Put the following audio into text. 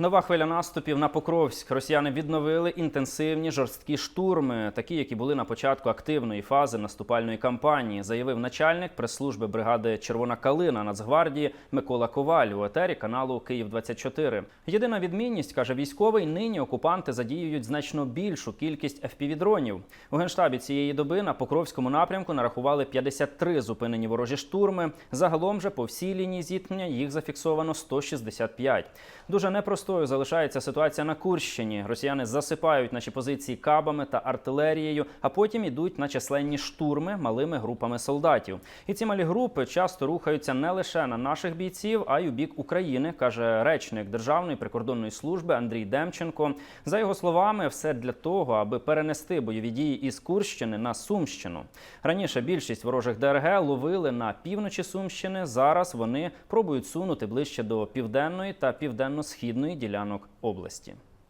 Нова хвиля наступів на Покровськ. Росіяни відновили інтенсивні жорсткі штурми, такі, які були на початку активної фази наступальної кампанії, заявив начальник прес-служби бригади Червона Калина Нацгвардії Микола Коваль у етері каналу Київ 24 Єдина відмінність каже військовий. Нині окупанти задіюють значно більшу кількість FPV-дронів. У генштабі цієї доби на Покровському напрямку нарахували 53 зупинені ворожі штурми. Загалом же по всій лінії зіткнення їх зафіксовано 165. Дуже непростою залишається ситуація на Курщині. Росіяни засипають наші позиції кабами та артилерією, а потім ідуть на численні штурми малими групами солдатів. І ці малі групи часто рухаються не лише на наших бійців, а й у бік України, каже речник Державної прикордонної служби Андрій Демченко. За його словами, все для того, аби перенести бойові дії із Курщини на Сумщину. Раніше більшість ворожих ДРГ ловили на півночі Сумщини. Зараз вони пробують сунути ближче до південної та південно-східної ділянок області.